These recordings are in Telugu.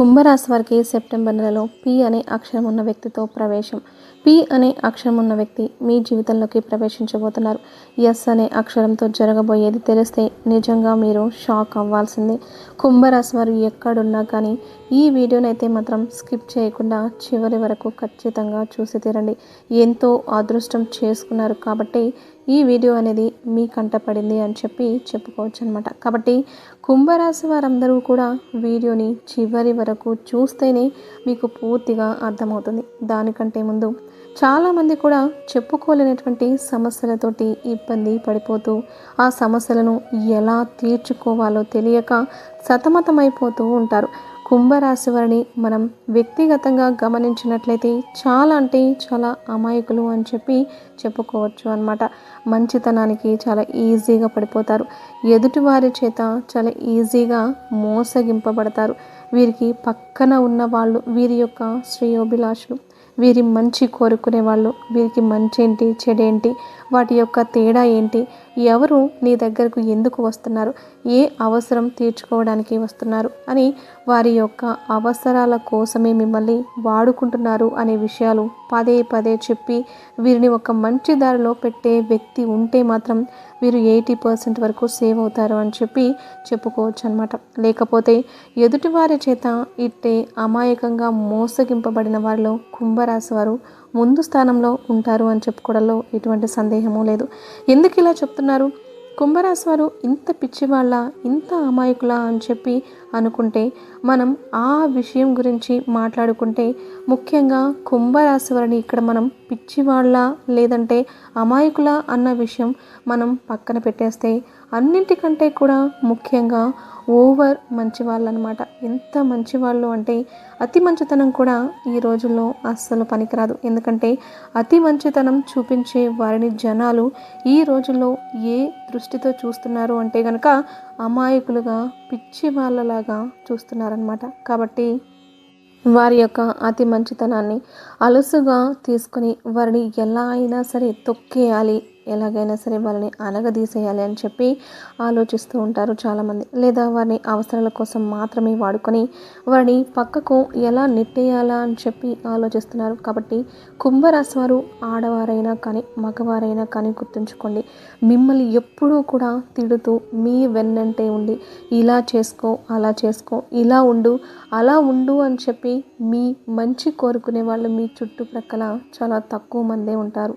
కుంభరాశి వారికి సెప్టెంబర్ నెలలో పి అనే అక్షరం ఉన్న వ్యక్తితో ప్రవేశం. పి అనే అక్షరం ఉన్న వ్యక్తి మీ జీవితంలోకి ప్రవేశించబోతున్నారు. ఎస్ అనే అక్షరంతో జరగబోయేది తెలిస్తే నిజంగా మీరు షాక్ అవ్వాల్సిందే. కుంభరాశి వారు ఎక్కడున్నా కానీ ఈ వీడియోనైతే మాత్రం స్కిప్ చేయకుండా చివరి వరకు ఖచ్చితంగా చూసి తీరండి. ఎంతో అదృష్టం చేసుకున్నారు కాబట్టి ఈ వీడియో అనేది మీ కంట పడింది అని చెప్పి చెప్పుకోవచ్చు అనమాట కాబట్టి కుంభరాశి వారందరూ కూడా వీడియోని చివరి వరకు చూస్తేనే మీకు పూర్తిగా అర్థమవుతుంది. దానికంటే ముందు చాలామంది కూడా చెప్పుకోలేనటువంటి సమస్యలతోటి ఇబ్బంది పడిపోతూ ఆ సమస్యలను ఎలా తీర్చుకోవాలో తెలియక సతమతమైపోతూ ఉంటారు. కుంభరాశి వారిని మనం వ్యక్తిగతంగా గమనించినట్లయితే చాలా అంటే చాలా అమాయకులు అని చెప్పి చెప్పుకోవచ్చు అనమాట మంచితనానికి చాలా ఈజీగా పడిపోతారు. ఎదుటివారి చేత చాలా ఈజీగా మోసగింపబడతారు. వీరికి పక్కన ఉన్న వాళ్ళు వీరి యొక్క శ్రేయోభిలాషులు వీరి మంచి కోరుకునే వాళ్ళు వీరికి మంచి ఏంటి చెడేంటి వాటి యొక్క తేడా ఏంటి ఎవరు నీ దగ్గరకు ఎందుకు వస్తున్నారు? ఏ అవసరం తీర్చుకోవడానికి వస్తున్నారు? అని వారి యొక్క అవసరాల కోసమే మిమ్మల్ని వాడుకుంటున్నారు అనే విషయాలు పదే పదే చెప్పి వీరిని ఒక మంచి దారిలో పెట్టే వ్యక్తి ఉంటే మాత్రం వీరు ఎయిటీ పర్సెంట్ వరకు సేవ్ అవుతారు అని చెప్పి చెప్పుకోవచ్చు అనమాట లేకపోతే ఎదుటివారి చేత ఇట్టే అమాయకంగా మోసగింపబడిన వారిలో కుంభరాశి వారు ముందు స్థానంలో ఉంటారు అని చెప్పుకోవడంలో ఎటువంటి సందేహము లేదు. ఎందుకు ఇలా చెప్తున్నారు? కుంభరాశి వారు ఇంత పిచ్చివాళ్ళ ఇంత అమాయకులా అని చెప్పి అనుకుంటే మనం ఆ విషయం గురించి మాట్లాడుకుంటే ముఖ్యంగా కుంభరాశి వారిని ఇక్కడ మనం పిచ్చివాళ్ళ లేదంటే అమాయకుల అన్న విషయం మనం పక్కన పెట్టేస్తే అన్నింటికంటే కూడా ముఖ్యంగా ఓవర్ మంచి వాళ్ళు అనమాట ఎంత మంచి వాళ్ళు అంటే అతి మంచితనం కూడా ఈ రోజుల్లో అస్సలు పనికిరాదు. ఎందుకంటే అతి మంచితనం చూపించే వారిని జనాలు ఈ రోజుల్లో ఏ దృష్టితో చూస్తున్నారు అంటే కనుక అమాయకులుగా పిచ్చి వాళ్ళలాగా చూస్తున్నారనమాట. కాబట్టి వారి యొక్క అతి మంచితనాన్ని అలుసుగా తీసుకుని వారిని ఎలా అయినా సరే తొక్కేయాలి. ఎలాగైనా సరే వాళ్ళని అనగదీసేయాలి అని చెప్పి ఆలోచిస్తూ ఉంటారు చాలామంది. లేదా వారిని అవసరాల కోసం మాత్రమే వాడుకొని వారిని పక్కకు ఎలా నెట్టేయాలా అని చెప్పి ఆలోచిస్తున్నారు. కాబట్టి కుంభరాశి వారు ఆడవారైనా కానీ మగవారైనా కానీ గుర్తుంచుకోండి. మిమ్మల్ని ఎప్పుడూ కూడా తిడుతూ మీ వెన్నంటే ఉండి ఇలా చేసుకో అలా చేసుకో ఇలా ఉండు అలా ఉండు అని చెప్పి మీ మంచి కోరుకునే వాళ్ళు మీ చుట్టుప్రక్కల చాలా తక్కువ మందే ఉంటారు.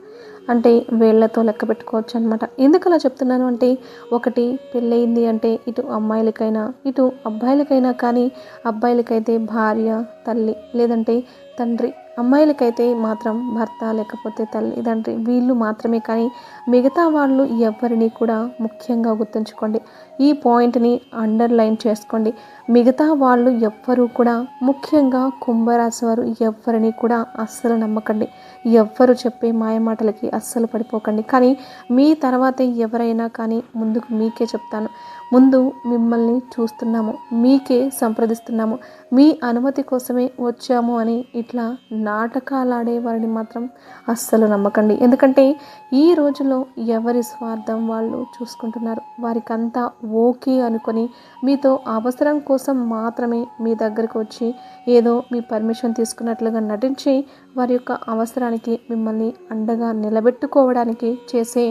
అంటే వేళ్ళతో లెక్క పెట్టుకోవచ్చు అనమాట ఎందుకు అలా చెప్తున్నాను అంటే ఒకటి పెళ్ళయింది అంటే ఇటు అమ్మాయిలకైనా ఇటు అబ్బాయిలకైనా కానీ అబ్బాయిలకైతే భార్య తల్లి లేదంటే తండ్రి అమ్మాయిలకైతే మాత్రం భర్త లేకపోతే తల్లి తండ్రి వీళ్ళు మాత్రమే కానీ మిగతా వాళ్ళు ఎవరిని కూడా ముఖ్యంగా గుర్తుంచుకోండి. ఈ పాయింట్ని అండర్లైన్ చేసుకోండి. మిగతా వాళ్ళు ఎవ్వరూ కూడా ముఖ్యంగా కుంభరాశి వారు ఎవరిని కూడా అస్సలు నమ్మకండి. ఎవ్వరు చెప్పే మాయమాటలకి అస్సలు పడిపోకండి. కానీ మీ తర్వాత ఎవరైనా కానీ ముందుకు మీకే చెప్తాను. ముందు మిమ్మల్ని చూస్తున్నాము మీకే సంప్రదిస్తున్నాము. మీ అనుమతి కోసమే వచ్చాము అని ఇట్లా నాటకాలు ఆడే వారిని మాత్రం అస్సలు నమ్మకండి. ఎందుకంటే ఈ రోజుల్లో ఎవరి స్వార్థం వాళ్ళు చూసుకుంటున్నారు? వారికంతా ఓకే అనుకొని మీతో అవసరం కోసం మాత్రమే మీ దగ్గరకు వచ్చి ఏదో మీ పర్మిషన్ తీసుకున్నట్లుగా నటించి వారి యొక్క అవసరానికి మిమ్మల్ని అండగా నిలబెట్టుకోవడానికి చేసే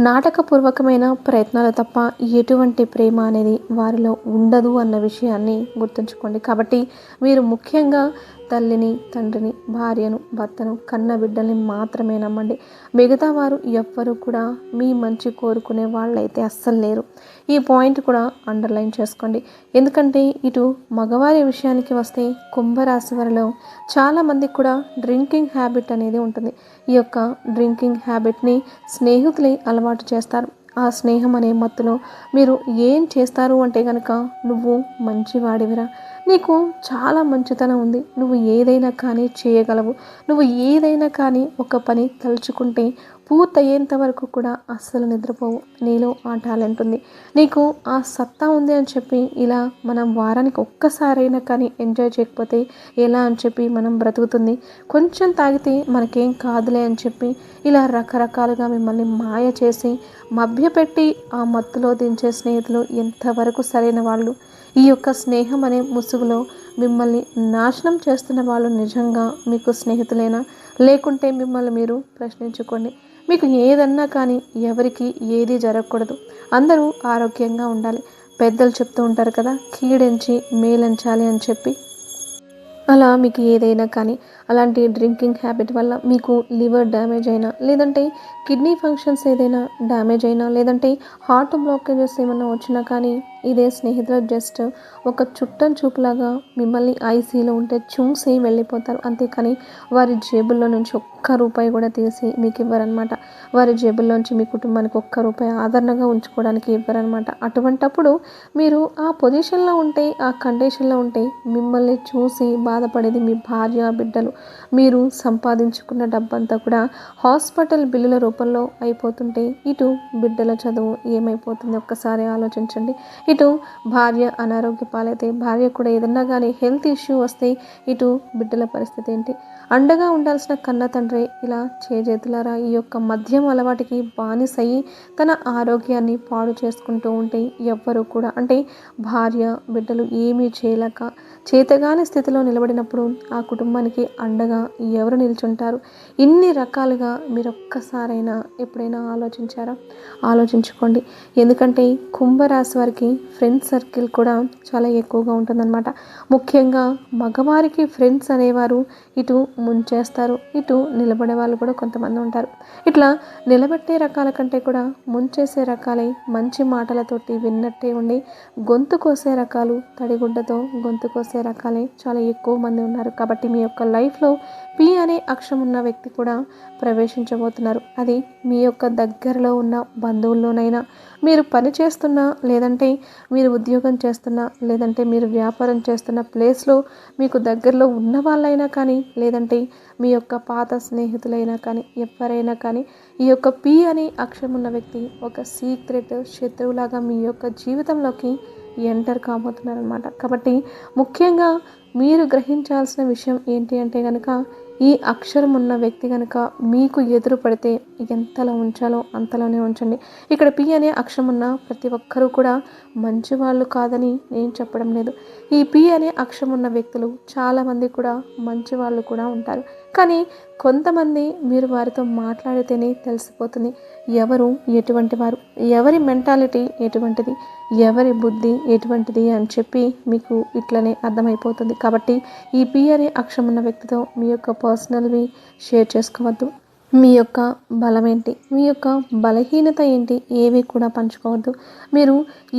నాటకపూర్వకమైన ప్రయత్నాలు తప్ప ఎటువంటి ప్రేమ అనేది వారిలో ఉండదు అన్న విషయాన్ని గుర్తుంచుకోండి. కాబట్టి మీరు ముఖ్యంగా తల్లిని తండ్రిని భార్యను భర్తను కన్న బిడ్డల్ని మాత్రమే నమ్మండి. మిగతా వారు ఎవ్వరూ కూడా మీ మంచి కోరుకునే వాళ్ళైతే అస్సలు లేరు. ఈ పాయింట్ కూడా అండర్లైన్ చేసుకోండి. ఎందుకంటే ఇటు మగవారి విషయానికి వస్తే కుంభరాశి వారిలో చాలామందికి కూడా డ్రింకింగ్ హ్యాబిట్ అనేది ఉంటుంది. ఈ యొక్క డ్రింకింగ్ హ్యాబిట్ని స్నేహితులే అలవాటు చేస్తారు. ఆ స్నేహం అనే మత్తులో మీరు ఏం చేస్తారు అంటే కనుక నువ్వు మంచివాడివిరా. నీకు చాలా మంచితనం ఉంది. నువ్వు ఏదైనా కానీ చేయగలవు. నువ్వు ఏదైనా కానీ ఒక పని తలుచుకుంటే పూర్తయ్యేంత వరకు కూడా అస్సలు నిద్రపోవు. నీలో ఆ టాలెంట్ ఉంది. నీకు ఆ సత్తా ఉంది అని చెప్పి ఇలా మనం వారానికి ఒక్కసారైనా కానీ ఎంజాయ్ చేయకపోతే ఎలా అని చెప్పి మనం బ్రతుకుతుంది? కొంచెం తాగితే మనకేం కాదులే అని చెప్పి ఇలా రకరకాలుగా మిమ్మల్ని మాయ చేసి మభ్యపెట్టి ఆ మత్తులో దించే స్నేహితులు ఎంతవరకు సరైన వాళ్ళు? ఈ యొక్క స్నేహం అనే ముసుగులో మిమ్మల్ని నాశనం చేస్తున్న వాళ్ళు నిజంగా మీకు స్నేహితులేనా? లేకుంటే మిమ్మల్ని మీరు ప్రశ్నించుకోండి. మీకు ఏదన్నా కానీ ఎవరికి ఏది జరగకూడదు. అందరూ ఆరోగ్యంగా ఉండాలి. పెద్దలు చెప్తూ ఉంటారు కదా కీడించి మేలంచాలి అని చెప్పి. అలా మీకు ఏదైనా కానీ అలాంటి డ్రింకింగ్ హ్యాబిట్ వల్ల మీకు లివర్ డ్యామేజ్ అయినా లేదంటే కిడ్నీ ఫంక్షన్స్ ఏదైనా డ్యామేజ్ అయినా లేదంటే హార్ట్ బ్లాకేజెస్ ఏమైనా వచ్చినా కానీ ఇదే స్నేహితులు జస్ట్ ఒక చుట్టం చూపులాగా మిమ్మల్ని ఐసీలో ఉంటే చూసి వెళ్ళిపోతారు. అంతేకాని వారి జేబుల్లో నుంచి ఒక్క రూపాయి కూడా తీసి మీకు ఇవ్వరనమాట వారి జేబుల్లోంచి మీ కుటుంబానికి ఒక్క రూపాయి ఆదరణగా ఉంచుకోవడానికి ఇవ్వరనమాట అటువంటప్పుడు మీరు ఆ పొజిషన్లో ఉంటే ఆ కండిషన్లో ఉంటే మిమ్మల్ని చూసి బాధపడేది మీ భార్య బిడ్డలు. మీరు సంపాదించుకున్న డబ్బంతా కూడా హాస్పిటల్ బిల్లుల రూపంలో అయిపోతుంటే ఇటు బిడ్డల చదువు ఏమైపోతుంది? ఒక్కసారి ఆలోచించండి. ఇటు భార్య అనారోగ్య పాలైతే భార్య కూడా ఏదన్నా కానీ హెల్త్ ఇష్యూ వస్తే ఇటు బిడ్డల పరిస్థితి ఏంటి? అండగా ఉండాల్సిన కన్న తండ్రి ఇలా చేజేతులారా ఈ యొక్క మద్యం అలవాటికి బానిసయ్యి తన ఆరోగ్యాన్ని పాడు చేసుకుంటూ ఉంటే ఎవ్వరు కూడా అంటే భార్య బిడ్డలు ఏమీ చేయలేక చేతగాని స్థితిలో నిలబడినప్పుడు ఆ కుటుంబానికి అండగా ఎవరు నిల్చుంటారు? ఇన్ని రకాలుగా మీరు ఒక్కసారైనా ఎప్పుడైనా ఆలోచించారా? ఆలోచించుకోండి. ఎందుకంటే కుంభరాశి వారికి ఫ్రెండ్స్ సర్కిల్ కూడా చాలా ఎక్కువగా ఉంటుందన్నమాట. ముఖ్యంగా మగవారికి ఫ్రెండ్స్ అనేవారు ఇటు ముంచేస్తారు ఇటు నిలబడే వాళ్ళు కూడా కొంతమంది ఉంటారు. ఇట్లా నిలబెట్టే రకాల కంటే కూడా ముంచేసే రకాలై మంచి మాటలతోటి విన్నట్టే ఉండి గొంతు కోసే రకాలు తడిగుడ్డతో గొంతు కోసే రకాలే చాలా ఎక్కువ మంది ఉన్నారు. కాబట్టి మీ యొక్క లైఫ్లో పి అనే అక్షరం ఉన్న వ్యక్తి కూడా ప్రవేశించబోతున్నారు. అది మీ యొక్క దగ్గరలో ఉన్న బంధువుల్లోనైనా మీరు పని చేస్తున్నా లేదంటే మీరు ఉద్యోగం చేస్తున్నా లేదంటే మీరు వ్యాపారం చేస్తున్న ప్లేస్లో మీకు దగ్గరలో ఉన్న వాళ్ళైనా కానీ లేదంటే మీ యొక్క పాత స్నేహితులైనా కానీ ఎవరైనా కానీ ఈ యొక్క పి అనే అక్షరం ఉన్న వ్యక్తి ఒక సీక్రెట్ శత్రువులాగా మీ యొక్క జీవితంలోకి ఎంటర్ కాబోతున్నారనమాట కాబట్టి ముఖ్యంగా మీరు గ్రహించాల్సిన విషయం ఏంటి అంటే కనుక ఈ అక్షరం ఉన్న వ్యక్తి కనుక మీకు ఎదురు పడితే ఎంతలో ఉంచాలో అంతలోనే ఉంచండి. ఇక్కడ పి అనే అక్షరం ఉన్న ప్రతి ఒక్కరూ కూడా మంచి వాళ్ళు కాదని నేను చెప్పడం లేదు. ఈ పి అనే అక్షరం ఉన్న వ్యక్తులు చాలామంది కూడా మంచి వాళ్ళు కూడా ఉంటారు. కానీ కొంతమంది మీరు వారితో మాట్లాడితేనే తెలిసిపోతుంది. ఎవరు ఎటువంటి వారు? ఎవరి మెంటాలిటీ ఎటువంటిది? ఎవరి బుద్ధి ఎటువంటిది అని చెప్పి మీకు ఇట్లనే అర్థమైపోతుంది. కాబట్టి ఈ పిఆర్ఏ అనే అక్షరం ఉన్న వ్యక్తితో మీ యొక్క పర్సనల్వి షేర్ చేసుకోవద్దు. మీ యొక్క బలం ఏంటి మీ యొక్క బలహీనత ఏంటి? ఏవి కూడా పంచుకోవద్దు. మీరు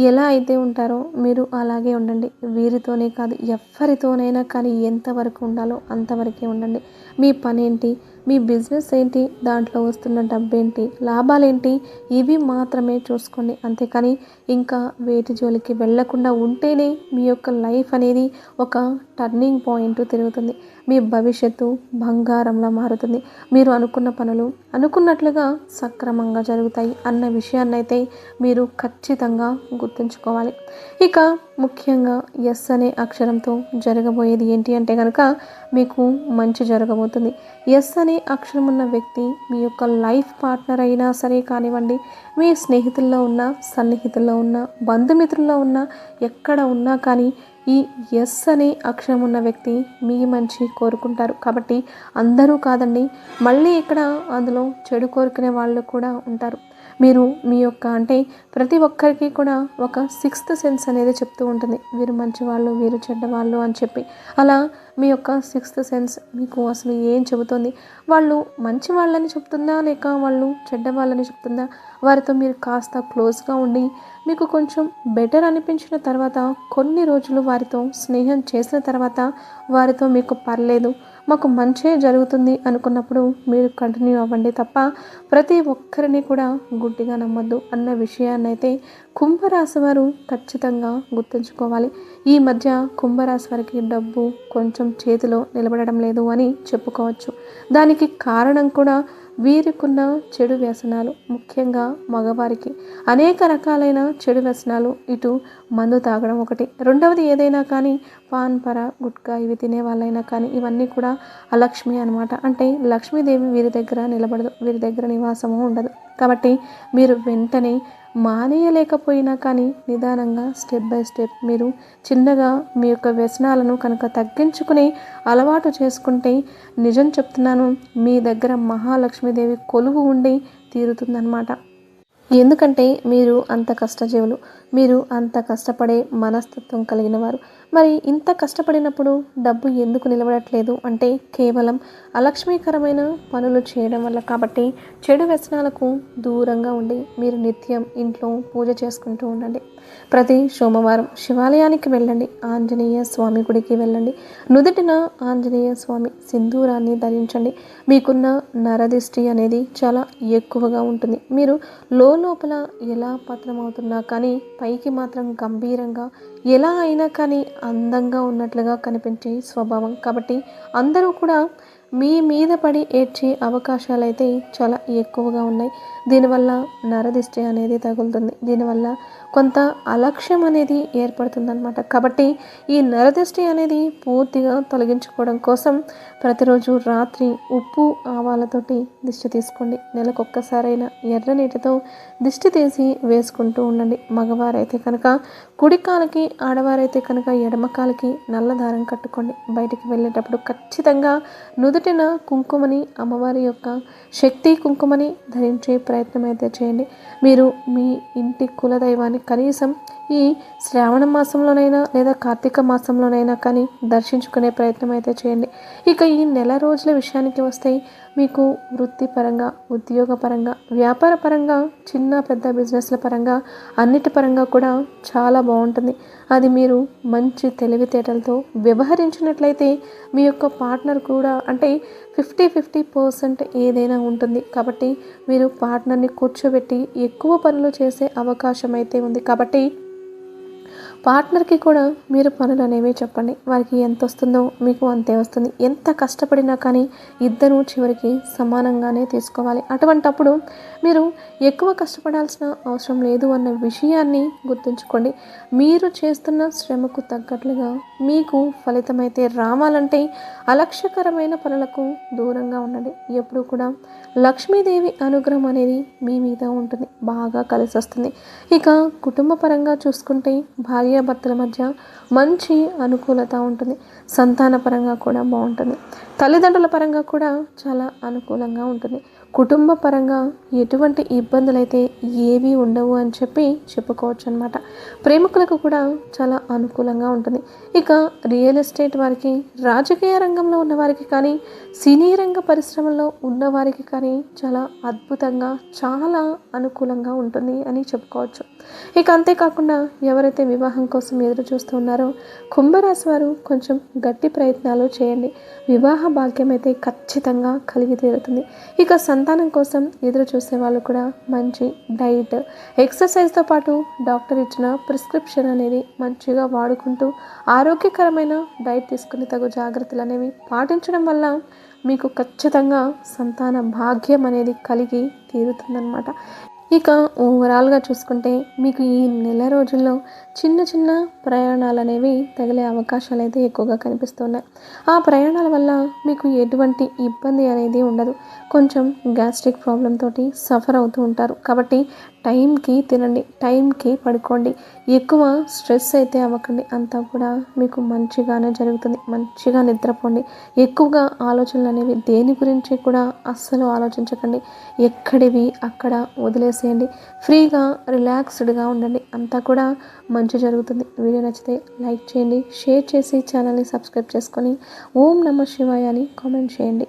ఎలా అయితే ఉంటారో మీరు అలాగే ఉండండి. వీరితోనే కాదు ఎవరితోనైనా కానీ ఎంతవరకు ఉండాలో అంతవరకే ఉండండి. మీ పని ఏంటి మీ బిజినెస్ ఏంటి? దాంట్లో వస్తున్న డబ్బు ఏంటి లాభాలేంటి? ఇవి మాత్రమే చూసుకోండి. అంతేకాని ఇంకా వేటి జోలికి వెళ్ళకుండా ఉంటేనే మీ యొక్క లైఫ్ అనేది ఒక టర్నింగ్ పాయింట్ తిరుగుతుంది. మీ భవిష్యత్తు బంగారంలా మారుతుంది. మీరు అనుకున్న పనులు అనుకున్నట్లుగా సక్రమంగా జరుగుతాయి అన్న విషయాన్నైతే మీరు ఖచ్చితంగా గుర్తుంచుకోవాలి. ఇక ముఖ్యంగా ఎస్ అనే అక్షరంతో జరగబోయేది ఏంటి అంటే కనుక మీకు మంచి జరగబోతుంది. ఎస్ అనే అక్షరం ఉన్న వ్యక్తి మీ యొక్క లైఫ్ పార్ట్నర్ అయినా సరే కానివ్వండి మీ స్నేహితుల్లో ఉన్న సన్నిహితుల్లో ఉన్న బంధుమిత్రుల్లో ఉన్న ఎక్కడ ఉన్నా కానీ ఈ ఎస్ అనే అక్షరం ఉన్న వ్యక్తి మీ మంచి కోరుకుంటారు. కాబట్టి అందరూ కాదండి మళ్ళీ ఇక్కడ అందులో చెడు కోరుకునే వాళ్ళు కూడా ఉంటారు. మీరు మీ యొక్క అంటే ప్రతి ఒక్కరికి కూడా ఒక సిక్స్త్ సెన్స్ అనేది చెప్తూ ఉంటుంది. వీరు మంచివాళ్ళు వీరు చెడ్డవాళ్ళు అని చెప్పి. అలా మీ యొక్క సిక్స్త్ సెన్స్ మీకు అసలు ఏం చెబుతుంది? వాళ్ళు మంచి వాళ్ళని చెప్తుందా? లేక వాళ్ళు చెడ్డ వాళ్ళని చెప్తుందా? వారితో మీరు కాస్త క్లోజ్గా ఉండి మీకు కొంచెం బెటర్ అనిపించిన తర్వాత కొన్ని రోజులు వారితో స్నేహం చేసిన తర్వాత వారితో మీకు పర్లేదు. మాకు మంచే జరుగుతుంది అనుకున్నప్పుడు మీరు కంటిన్యూ అవ్వండి తప్ప ప్రతి ఒక్కరిని కూడా గుడ్డిగా నమ్మొద్దు అన్న విషయాన్ని అయితే కుంభరాశి వారు ఖచ్చితంగా గుర్తుంచుకోవాలి. ఈ మధ్య కుంభరాశి వారికి డబ్బు కొంచెం చేతిలో నిలబడడం లేదు అని చెప్పుకోవచ్చు. దానికి కారణం కూడా వీరికున్న చెడు వ్యసనాలు ముఖ్యంగా మగవారికి అనేక రకాలైన చెడు వ్యసనాలు. ఇటు మందు తాగడం ఒకటి. రెండవది ఏదైనా కానీ పాన్ పర గుట్కా ఇవి తినే వాళ్ళైనా కానీ ఇవన్నీ కూడా అలక్ష్మి అనమాట అంటే లక్ష్మీదేవి వీరి దగ్గర నిలబడదు వీరి దగ్గర నివాసము ఉండదు. కాబట్టి మీరు వెంటనే మానేయలేకపోయినా కానీ నిదానంగా స్టెప్ బై స్టెప్ మీరు చిన్నగా మీ యొక్క వ్యసనాలను కనుక తగ్గించుకుని అలవాటు చేసుకుంటే నిజం చెప్తున్నాను మీ దగ్గర మహాలక్ష్మీదేవి కొలువు ఉండి తీరుతుందన్నమాట. ఎందుకంటే మీరు అంత కష్టజీవులు మీరు అంత కష్టపడే మనస్తత్వం కలిగిన వారు. మరి ఇంత కష్టపడినప్పుడు డబ్బు ఎందుకు నిలబడట్లేదు? అంటే కేవలం అలక్ష్మీకరమైన పనులు చేయడం వల్ల కాబట్టి చెడు వ్యసనాలకు దూరంగా ఉండి మీరు నిత్యం ఇంట్లో పూజ చేసుకుంటూ ఉండండి. ప్రతి సోమవారం శివాలయానికి వెళ్ళండి. ఆంజనేయ స్వామి గుడికి వెళ్ళండి. నుదుటిన ఆంజనేయ స్వామి సింధూరాన్ని ధరించండి. మీకున్న నరదిష్టి అనేది చాలా ఎక్కువగా ఉంటుంది. మీరు లోపల ఎలా పతనమవుతున్నా కానీ పైకి మాత్రం గంభీరంగా ఎలా అయినా కానీ అందంగా ఉన్నట్లుగా కనిపించే స్వభావం. కాబట్టి అందరూ కూడా మీ మీద పడి ఏడ్చే అవకాశాలు అయితే చాలా ఎక్కువగా ఉన్నాయి. దీనివల్ల నరదిష్టి అనేది తగులుతుంది. దీనివల్ల కొంత అలక్ష్యం అనేది ఏర్పడుతుందన్నమాట. కాబట్టి ఈ నరదృష్టి అనేది పూర్తిగా తొలగించుకోవడం కోసం ప్రతిరోజు రాత్రి ఉప్పు ఆవాలతోటి దిష్టి తీసుకోండి. నెలకొక్కసారైన ఎర్ర నీటితో దిష్టి తీసి వేసుకుంటూ ఉండండి. మగవారైతే కనుక కుడికాలకి ఆడవారైతే కనుక ఎడమకాలకి నల్ల దారం కట్టుకోండి. బయటికి వెళ్ళేటప్పుడు ఖచ్చితంగా నుదుటిన కుంకుమని అమ్మవారి యొక్క శక్తి కుంకుమని ధరించే ప్రయత్నం అయితే చేయండి. మీరు మీ ఇంటి కులదైవాన్ని కనీసం ఈ శ్రావణ మాసంలోనైనా లేదా కార్తీక మాసంలోనైనా కానీ దర్శించుకునే ప్రయత్నం అయితే చేయండి. ఇక ఈ నెల రోజుల విషయానికి వస్తే మీకు వృత్తిపరంగా ఉద్యోగపరంగా వ్యాపార పరంగా చిన్న పెద్ద బిజినెస్ల పరంగా అన్నిటి పరంగా కూడా చాలా బాగుంటుంది. అది మీరు మంచి తెలివితేటలతో వ్యవహరించినట్లయితే మీ యొక్క పార్ట్నర్ కూడా అంటే ఫిఫ్టీ ఫిఫ్టీ పర్సెంట్ ఏదైనా ఉంటుంది. కాబట్టి మీరు పార్ట్నర్ని కూర్చోబెట్టి ఎక్కువ పనులు చేసే అవకాశం అయితే ఉంది. కాబట్టి పార్ట్నర్కి కూడా మీరు పనులు అనేవి చెప్పండి. వారికి ఎంత వస్తుందో మీకు అంతే వస్తుంది. ఎంత కష్టపడినా కానీ ఇద్దరు చివరికి సమానంగానే తీసుకోవాలి. అటువంటప్పుడు మీరు ఎక్కువ కష్టపడాల్సిన అవసరం లేదు అన్న విషయాన్ని గుర్తుంచుకోండి. మీరు చేస్తున్న శ్రమకు తగ్గట్లుగా మీకు ఫలితమైతే రావాలంటే అలక్ష్యకరమైన పనులకు దూరంగా ఉండండి. ఎప్పుడు కూడా లక్ష్మీదేవి అనుగ్రహం అనేది మీ మీద ఉంటుంది. బాగా కలిసి వస్తుంది ఇక కుటుంబ పరంగా చూసుకుంటే భార్యాభర్తల మధ్య మంచి అనుకూలత ఉంటుంది. సంతాన పరంగా కూడా బాగుంటుంది. తల్లిదండ్రుల పరంగా కూడా చాలా అనుకూలంగా ఉంటుంది. కుటుంబ పరంగా ఎటువంటి ఇబ్బందులు అయితే ఏవి ఉండవు అని చెప్పి చెప్పుకోవచ్చు అనమాట ప్రేమికులకు కూడా చాలా అనుకూలంగా ఉంటుంది. ఇక రియల్ ఎస్టేట్ వారికి రాజకీయ రంగంలో ఉన్న వారికి కానీ సినీ రంగ పరిశ్రమలో ఉన్న వారికి కానీ చాలా అద్భుతంగా చాలా అనుకూలంగా ఉంటుంది అని చెప్పుకోవచ్చు. ఇక అంతేకాకుండా ఎవరైతే వివాహం కోసం ఎదురు చూస్తూ ఉన్నారో కుంభరాశి వారు కొంచెం గట్టి ప్రయత్నాలు చేయండి. వివాహ భాగ్యం అయితే ఖచ్చితంగా కలిగి తీరుతుంది ఇక సంతానం కోసం ఎదురు చూసే వాళ్ళు కూడా మంచి డైట్ ఎక్సర్సైజ్తో పాటు డాక్టర్ ఇచ్చిన ప్రిస్క్రిప్షన్ అనేది మంచిగా వాడుకుంటూ ఆరోగ్యకరమైన డైట్ తీసుకుని తగు జాగ్రత్తలు అనేవి పాటించడం వల్ల మీకు ఖచ్చితంగా సంతాన భాగ్యం అనేది కలిగి తీరుతుందన్నమాట. ఇక ఓవరాల్గా చూసుకుంటే మీకు ఈ నెల రోజుల్లో చిన్న చిన్న ప్రయాణాలు అనేవి తగిలే అవకాశాలు అయితే ఎక్కువగా కనిపిస్తున్నాయి. ఆ ప్రయాణాల వల్ల మీకు ఎటువంటి ఇబ్బంది అనేది ఉండదు. కొంచెం గ్యాస్ట్రిక్ ప్రాబ్లం తోటి సఫర్ అవుతూ ఉంటారు. కాబట్టి టైంకి తినండి టైంకి పడుకోండి. ఎక్కువ స్ట్రెస్ అయితే అవ్వకండి. అంతా కూడా మీకు మంచిగానే జరుగుతుంది. మంచిగా నిద్రపోండి. ఎక్కువగా ఆలోచనలు అనేవి దేని గురించి కూడా అస్సలు ఆలోచించకండి. ఎక్కడివి అక్కడ వదిలేసేయండి. ఫ్రీగా రిలాక్స్డ్గా ఉండండి. అంతా కూడా మంచి జరుగుతుంది. వీడియో నచ్చితే లైక్ చేయండి. షేర్ చేసి ఛానల్ని సబ్స్క్రైబ్ చేసుకొని ఓం నమ శివాయ అని కామెంట్ చేయండి.